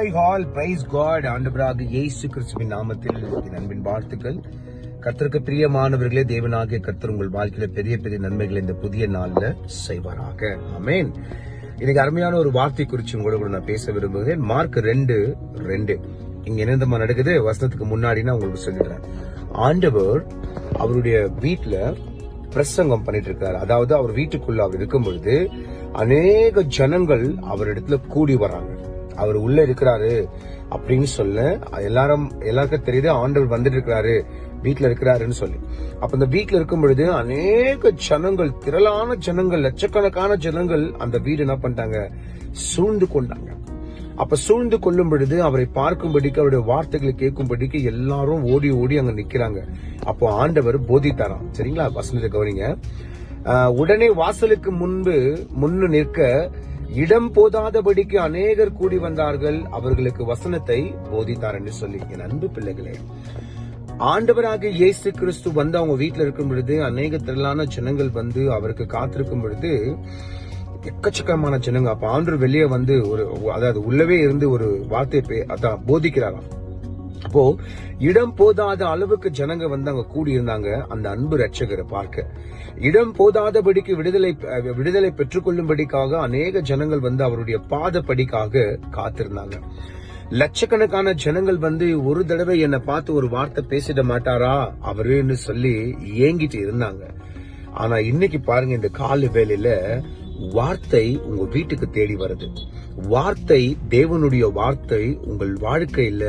Hi hall price God ஆண்டவராக இயேசு கிறிஸ்துவின் நாமத்தில் என் அன்பின் வாழ்த்துக்கள். கர்த்தருக்கு பிரியமானவர்களே தேவனாகிய கர்த்தர் உங்கள் வாழ்க்கையில பெரிய பெரிய நன்மைகளை இந்த புதிய நாள்ல செய்வாராக. அமேன் இன்னைக்கு அருமையான ஒரு வார்த்தை குறித்து உங்களோட கூட நான் பேச விரும்புகிறேன். மார்க் ரெண்டு ரெண்டு. இங்க என்னதமா நடக்குது? வசனத்துக்கு முன்னாடி நான் உங்களுக்கு சொல்லிடுறேன். ஆண்டவர் அவருடைய வீட்டுல பிரசங்கம் பண்ணிட்டு இருக்காரு அதாவது அவர் வீட்டுக்குள்ள அவர் இருக்கும் பொழுது அநேக ஜனங்கள் அவரிடத்துல கூடி வராங்க. அவர் உள்ள இருக்கிறாரு அப்படின்னு சொல்ல எல்லாரும் எல்லாருக்கும் தெரியுது ஆண்டவர் வந்துட்டு இருக்கிறாரு வீட்டுல இருக்கிறாருன்னு சொல்லி. அப்ப இந்த வீட்டுல இருக்கும் பொழுது அநேக ஜனங்கள் திரளான ஜனங்கள் லட்சக்கணக்கான ஜனங்கள் அந்த வீடு என்ன பண்ணிட்டாங்க? சூழ்ந்து கொண்டாங்க. அப்ப சூழ்ந்து கொள்ளும் பொழுது அவரை பார்க்கும்படிக்கு அவருடைய வார்த்தைகளை கேட்கும்படிக்கு எல்லாரும் ஓடி ஓடி அங்க நிக்கிறாங்க. அப்போ ஆண்டவர் போதித்தாராம். சரிங்களா? வசனத்தை கவனிங்க. உடனே வாசலுக்கு முன்பு முன்னு நிற்க இடம் போதாதபடிக்கு அநேகர் கூடி வந்தார்கள். அவர்களுக்கு வசனத்தை போதித்தார் என்று சொல்லி என் அன்பு பிள்ளைகளே. ஆண்டவராக இயேசு கிறிஸ்து வந்து அவங்க வீட்டில் இருக்கும் பொழுது அநேக திரளான ஜனங்கள் வந்து அவருக்கு காத்திருக்கும் பொழுது எக்கச்சக்கமான ஜனங்க அப்ப ஆண்டவர் வெளியே வந்து ஒரு அதாவது உள்ளவே இருந்து ஒரு வார்த்தை அதான் போதிக்கிறாராம். அப்போ இடம் போதாத அளவுக்கு ஜனங்க வந்து அங்க கூடி இருந்தாங்க அந்த அன்பு ரட்சகரை பார்க்க. இடம் போதாதபடிக்கு விடுதலை விடுதலை பெற்றுக்கொள்ளும்படிக்காக அநேக ஜனங்கள் வந்து அவருடைய பாதப்படிக்காக காத்திருந்தாங்க. லட்சக்கணக்கான ஜனங்கள் வந்து ஒரு தடவை என்னை பார்த்து ஒரு வார்த்தை பேசிட மாட்டாரா அவருன்னு சொல்லி ஏங்கிட்டு இருந்தாங்க. ஆனா இன்னைக்கு பாருங்க இந்த கால வேலையில வார்த்தை உங்க வீட்டுக்கு தேடி வருது. வார்த்தை தேவனுடைய வார்த்தை உங்கள் வாழ்க்கையில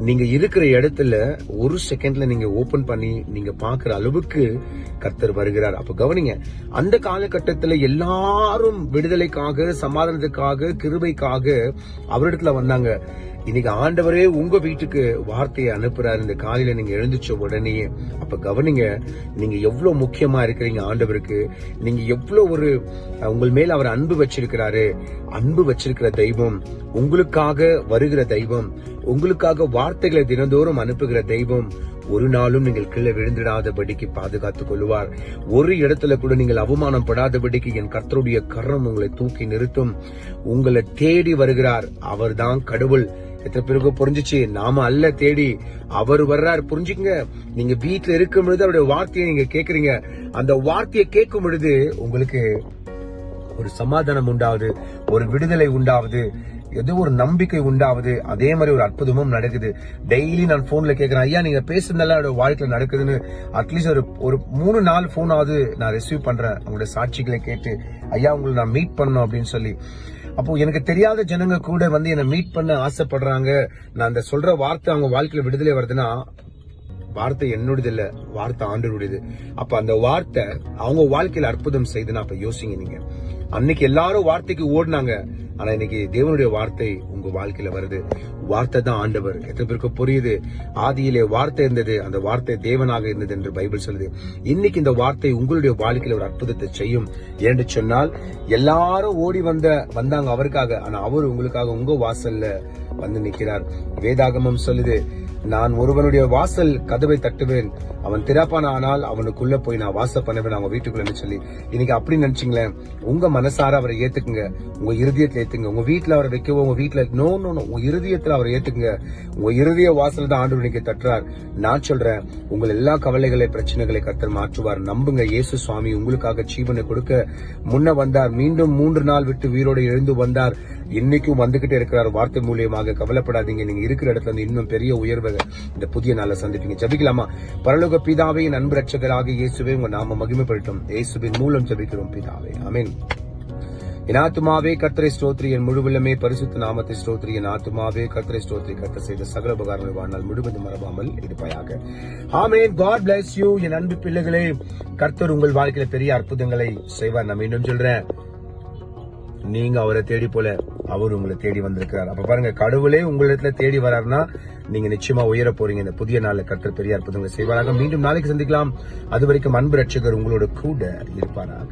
நீங்க இருக்கிற இடத்துல ஒரு செகண்ட்ல நீங்க ஓபன் பண்ணி நீங்க பாக்குற அளவுக்கு கர்த்தர் வருகிறார். அப்ப கவனிங்க அந்த காலகட்டத்துல எல்லாரும் விடுதலைக்காக சமாதானத்துக்காக கிருபைக்காக அவரிடத்துல வந்தாங்க. இன்னைக்கு ஆண்டவரே உங்க வீட்டுக்கு வார்த்தையை அனுப்புறாரு. இந்த காலையில நீங்க எழுந்துச்ச உடனே அப்ப கவனிங்க நீங்க எவ்வளவு முக்கியமா இருக்கிறீங்க ஆண்டவருக்கு. நீங்க எவ்வளவு ஒரு உங்கள் மேல் அவர் அன்பு வச்சிருக்கிறாரு. அன்பு வச்சிருக்கிற தெய்வம் உங்களுக்காக வருகிற தெய்வம் உங்களுக்காக வார்த்தைகளை தினந்தோறும் அனுப்புகிற தெய்வம் ஒரு நாளும் நீங்கள் கீழே விழுந்திடாதபடிக்கு பாதுகாத்துக் கொள்வார் ஒரு இடத்துல கூட நீங்கள் அவமானம் படாதபடிக்கு என் கர்த்தருடைய கரம் உங்களை தூக்கி நிறுத்தும். உங்களை தேடி வருகிறார். அவர்தான் கடவுள். எத்தனை பேருக்கு புரிஞ்சுச்சு? நாம அல்ல தேடி. அவர் வர்றார். புரிஞ்சுங்க நீங்க வீட்டுல இருக்கும் பொழுது அவருடைய வார்த்தையை நீங்க கேக்குறீங்க. அந்த வார்த்தையை கேட்கும் பொழுது உங்களுக்கு ஒரு சமாதானம் உண்டாவது ஒரு விடுதலை உண்டாவது ஏதோ ஒரு நம்பிக்கை உண்டாவது அதே மாதிரி ஒரு அற்புதமும் நடக்குது. டெய்லி நான் போன்ல கேட்கறேன் ஐயா நீங்க பேசுறதுனால என்னோட வாழ்க்கையில நடக்குதுன்னு அட்லீஸ்ட் ஒரு ஒரு மூணு நாலு ஆகுது நான் ரிசீவ் பண்றேன். உங்களுடைய சாட்சிகளை கேட்டு ஐயா உங்களை நான் மீட் பண்ணணும் அப்படின்னு சொல்லி. அப்போ எனக்கு தெரியாத ஜனங்க கூட வந்து என்னை மீட் பண்ண ஆசைப்படுறாங்க. நான் அந்த சொல்ற வார்த்தை அவங்க வாழ்க்கையில விடுதலை வருதுன்னா வார்த்தை என்னோடது இல்ல வார்த்தை ஆண்டவருடையது. அப்ப அந்த வார்த்தை அவங்க வாழ்க்கையில அற்புதம் செய்துன்னா அப்ப யோசிங்க நீங்க. அன்னைக்கு எல்லாரும் வார்த்தைக்கு ஓடினாங்க. ஆனா இன்னைக்கு தேவனுடைய வார்த்தை உங்க வாழ்க்கையில வருது. வார்த்தை தான் ஆண்டவர். எத்தனை பேருக்கு புரியுது? ஆதியிலே வார்த்தை இருந்தது அந்த வார்த்தை தேவனாக இருந்தது என்று பைபிள் சொல்லுது. இன்னைக்கு இந்த வார்த்தை உங்களுடைய வாழ்க்கையில ஒரு அற்புதத்தை செய்யும். என்று சொன்னால் எல்லாரும் ஓடி வந்த வந்தாங்க அவருக்காக. ஆனா அவர் உங்களுக்காக உங்க வாசல்ல வந்து நிற்கிறார். வேதாகமம் சொல்லுது நான் ஒருவனுடைய வாசல் கதவை தட்டுவேன். அவன் திறப்பான ஆனால் அவனுக்குள்ள போய் நான் வாசல் பண்ணுவேன். அவங்க வீட்டுக்குள்ள சொல்லி. இன்னைக்கு அப்படி நினைச்சீங்களேன். உங்க மனசார அவரை ஏத்துக்குங்க. உங்க இருதயத்துல ஏத்துங்க உங்க வீட்டுல அவரை வைக்கவோ உங்க வீட்டுல நோ நோ நோ உங்க இருதயத்துல அவரை ஏத்துக்குங்க. உங்க இருதய வாசல் தான் ஆண்டு இன்னைக்கு தட்டுறார். நான் சொல்றேன் உங்கள் எல்லா கவலைகளை பிரச்சனைகளை கத்தர் மாற்றுவார். நம்புங்க இயேசு சுவாமி உங்களுக்காக ஜீவனை கொடுக்க முன்ன வந்தார். மீண்டும் மூன்று நாள் விட்டு உயிரோடு எழுந்து வந்தார். இன்னைக்கும் வந்துகிட்டே இருக்கிறார். வார்த்தை மூலியமாக கவலைப்படாதீங்க. நீங்க இருக்கிற இடத்துல இருந்து இன்னும் பெரிய உயர்வை இந்த புதிய நாளை சந்திப்பீங்க. ஜபிக்கலாமா? பரலோக பிதாவே என் அன்பு ரட்சகராக இயேசுவே உங்க நாம மகிமைப்படுத்தும். இயேசுவின் மூலம் ஜபிக்கிறோம் பிதாவே. அமீன் என் ஆத்துமாவே கர்த்தரை ஸ்தோத்ரி. என் முழுவலுமே பரிசுத்த நாமத்தை ஸ்தோத்ரி. என் ஆத்துமாவே கர்த்தரை ஸ்தோத்ரி. கர்த்தர் செய்த சகல உபகாரங்கள் வாழ்நாள் முழுவதும் மறவாமல் இருப்பாயாக. ஆமேன். காட் பிளஸ் யூ என் அன்பு பிள்ளைகளே கர்த்தர் உங்கள் வாழ்க்கையில பெரிய அற்புதங்களை செய்வார். நான் மீண்டும் சொல்றேன். நீங்க அவரை தேடி போல அவர் உங்களை தேடி வந்திருக்கிறார். அப்ப பாருங்க கடவுளே உங்களிடத்துல தேடி வராருன்னா நீங்க நிச்சயமா உயர போறீங்க. இந்த புதிய நாள்ல கற்று பெரிய அற்புதங்களை செய்வாராக. மீண்டும் நாளைக்கு சந்திக்கலாம். அது வரைக்கும் அன்பு ரட்சகர் உங்களோட கூட இருப்பாராக.